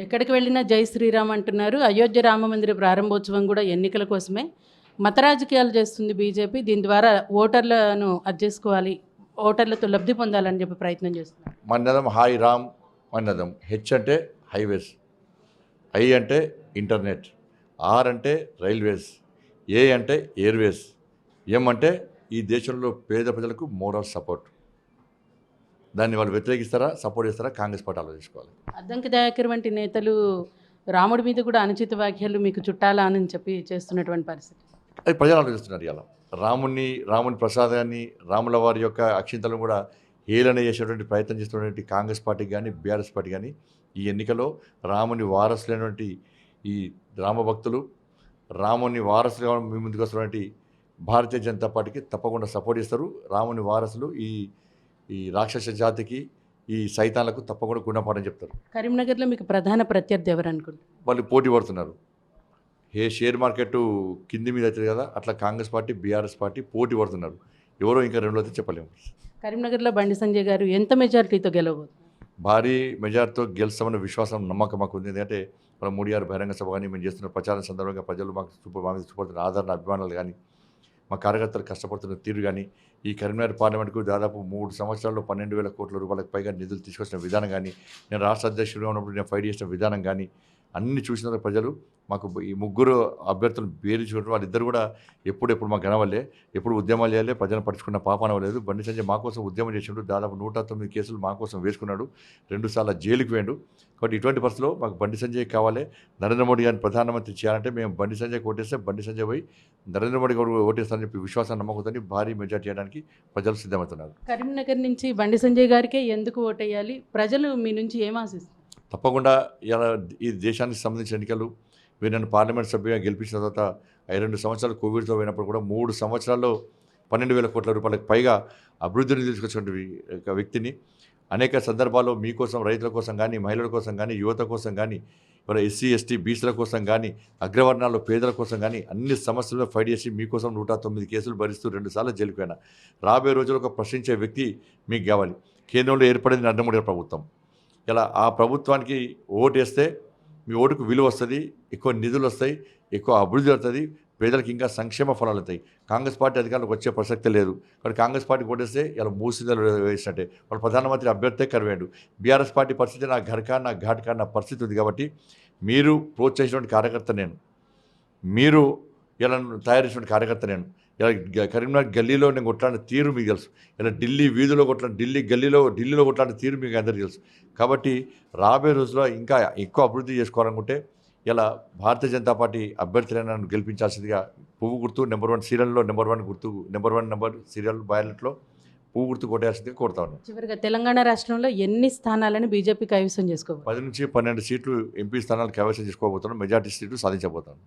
ఎక్కడికి వెళ్ళినా జై శ్రీరామ్ అంటున్నారు. అయోధ్య రామ మందిర ప్రారంభోత్సవం కూడా ఎన్నికల కోసమే మత రాజకీయాలు చేస్తుంది బీజేపీ. దీని ద్వారా ఓటర్లను అది చేసుకోవాలి. ఓటర్లతో లబ్ధి పొందాలని చెప్పి ప్రయత్నం చేస్తున్నారు. మన్నదం హాయ్ రామ్ మన్నదం హెచ్ అంటే హైవేస్. ఐ అంటే ఇంటర్నెట్. ఆర్ అంటే రైల్వేస్. ఏ అంటే ఎయిర్వేస్. ఎం అంటే ఈ దేశంలో పేద ప్రజలకు మోరల్ సపోర్ట్. దాన్ని వాళ్ళు వ్యతిరేకిస్తారా సపోర్ట్ చేస్తారా కాంగ్రెస్ పార్టీ ఆలోచించుకోవాలి అద్దంకి దయాకర్ వంటి నేతలు రాముడి మీద కూడా అనుచిత వ్యాఖ్యలు మీకు చుట్టాలా అని చెప్పి చేస్తున్నటువంటి పరిస్థితి. అది ప్రజలు ఆలోచిస్తున్నారు ఇలా రాముణ్ణి రాముని ప్రసాదాన్ని రాముల వారి యొక్క అక్షింతలను కూడా హేళన చేసేటువంటి ప్రయత్నం చేస్తున్నటువంటి కాంగ్రెస్ పార్టీ కానీ బీఆర్ఎస్ పార్టీ కానీ ఈ ఎన్నికలో రాముని వారసులైనటువంటి ఈ రామభక్తులు రాముని వారసులుగా మీ ముందుకు వస్తున్నటువంటి భారతీయ జనతా పార్టీకి తప్పకుండా సపోర్ట్ చేస్తారు. రాముని వారసులు ఈ ఈ రాక్షస జాతికి ఈ సైతాన్లకు తప్పకుండా గుణపాఠం చెప్తారు. కరీంనగర్లో మీకు ప్రధాన ప్రత్యర్థి ఎవరు అనుకుంటారు వాళ్ళు పోటీ పడుతున్నారు. ఏ షేర్ మార్కెట్ కింది మీద అవుతుంది కదా అట్లా కాంగ్రెస్ పార్టీ బీఆర్ఎస్ పార్టీ పోటీ పడుతున్నారు. ఎవరో ఇంకా రెండు అయితే చెప్పలేము. కరీంనగర్లో బండి సంజయ్ గారు ఎంత మెజారిటీతో గెలవబోతున్నారు భారీ మెజార్టీతో గెలుస్తామన్న విశ్వాసం నమ్మకం మాకు ఉంది. ఎందుకంటే మన మూడు ఆరు బహిరంగ సభ కానీ మేము చేస్తున్న ప్రచారం సందర్భంగా ప్రజలు మాకు చూప మా మీద చూపడుతున్న ఆదరణ అభిమానాలు కానీ మా కార్యకర్తలు కష్టపడుతున్న తీరు కానీ ఈ కరీంనగర్ పార్లమెంట్కు దాదాపు మూడు సంవత్సరాల్లో పన్నెండు వేల కోట్ల రూపాయలకు పైగా నిధులు తీసుకొచ్చిన విధానం కానీ నేను రాష్ట్ర అధ్యక్షుడిగా ఉన్నప్పుడు నేను ఫైట్ చేసిన విధానం కానీ అన్ని చూసిన ప్రజలు. మాకు ఈ ముగ్గురు అభ్యర్థులు పేరు చూడడం వాళ్ళిద్దరు కూడా ఎప్పుడెప్పుడు మాకు కనవల్లే ఎప్పుడు ఉద్యమాలు చేయాలి ప్రజలను పట్టుకున్న పాపన లేదు బండి సంజయ్ మా కోసం ఉద్యమం చేసిండు. దాదాపు నూట తొమ్మిది కేసులు మా కోసం వేసుకున్నాడు. రెండుసార్లు జైలుకి వేయండు కాబట్టి ఇటువంటి పరిస్థితిలో మాకు బండి సంజయ్ కావాలి. నరేంద్ర మోడీ గారిని ప్రధానమంత్రి చేయాలంటే మేము బండి సంజయ్ ఓటేస్తే బండి సంజయ్ పోయి నరేంద్ర మోడీ గారు ఓటేస్తారని చెప్పి విశ్వాసం నమ్మకంతో భారీ మెజార్టీ చేయడానికి ప్రజలు సిద్ధమవుతున్నారు. కరీంనగర్ నుంచి బండి సంజయ్ గారికే ఎందుకు ఓటేయాలి? ప్రజలు మీ నుంచి ఏం ఆశిస్తారు తప్పకుండా ఇలా ఈ దేశానికి సంబంధించిన ఎన్నికలు మీరు నన్ను పార్లమెంట్ సభ్యుగా గెలిపించిన తర్వాత ఐ రెండు సంవత్సరాలు కోవిడ్తో పోయినప్పుడు కూడా మూడు సంవత్సరాల్లో పన్నెండు వేల కోట్ల రూపాయలకు పైగా అభివృద్ధిని తీసుకొచ్చినటువంటి ఒక వ్యక్తిని. అనేక సందర్భాల్లో మీకోసం రైతుల కోసం కానీ మహిళల కోసం కానీ యువత కోసం కానీ ఇవాళ ఎస్సీ ఎస్టీ బీసీల కోసం కానీ అగ్రవర్ణాల్లో పేదల కోసం కానీ అన్ని సమస్యలను ఫైట్ చేసి మీకోసం నూట తొమ్మిది కేసులు భరిస్తూ రెండుసార్లు జైలుకైనా రాబోయే రోజుల్లో ఒక ప్రశ్నించే వ్యక్తి మీకు కావాలి. కేంద్రంలో ఏర్పడింది నరేంద్ర మోడీ ప్రభుత్వం. ఇలా ఆ ప్రభుత్వానికి ఓటు వేస్తే మీ ఓటుకు విలువ వస్తుంది ఎక్కువ నిధులు వస్తాయి ఎక్కువ అభివృద్ధి అవుతుంది పేదలకు ఇంకా సంక్షేమ ఫలాలు అవుతాయి కాంగ్రెస్ పార్టీ అధికారులకు వచ్చే ప్రసక్తి లేదు. కానీ కాంగ్రెస్ పార్టీ ఓటేస్తే ఇలా మూసిదలు వేసినట్టే. వాళ్ళు ప్రధానమంత్రి అభ్యర్థే కరివేయండు బీఆర్ఎస్ పార్టీ పరిస్థితి నా ఘర్కా నా ఘాట్కా నా పరిస్థితి ఉంది కాబట్టి మీరు ప్రోత్సహించినటువంటి కార్యకర్త నేను. మీరు ఇలా తయారు చేసినటువంటి కార్యకర్త నేను. ఇలా కరీంనగర్ గల్లీలో నేను కొట్లాడిన తీరు మీకు తెలుసు. ఇలా ఢిల్లీ వీధిలో కొట్లాడిన ఢిల్లీ గల్లీలో ఢిల్లీలో కొట్లాడిన తీరు మీకు అందరికీ తెలుసు. కాబట్టి రాబోయే రోజుల్లో ఇంకా ఎక్కువ అభివృద్ధి చేసుకోవాలనుకుంటే ఇలా భారతీయ జనతా పార్టీ అభ్యర్థులను నన్ను గెలిపించాల్సిందిగా పువ్వు గుర్తు నెంబర్ వన్ సీరియల్లో నెంబర్ వన్ గుర్తు నెంబర్ వన్ నెంబర్ సీరియల్ బ్యాలెట్లో పువ్వు గుర్తు కొట్టేయాల్సిందిగా కోరుతా ఉన్నాను. చివరిగా తెలంగాణ రాష్ట్రంలో ఎన్ని స్థానాలను బీజేపీ కైవసం చేసుకోవాలి పది నుంచి పన్నెండు సీట్లు ఎంపీ స్థానాలు కైవసం చేసుకోబోతున్నాం మెజార్టీ సీట్లు సాధించబోతున్నాం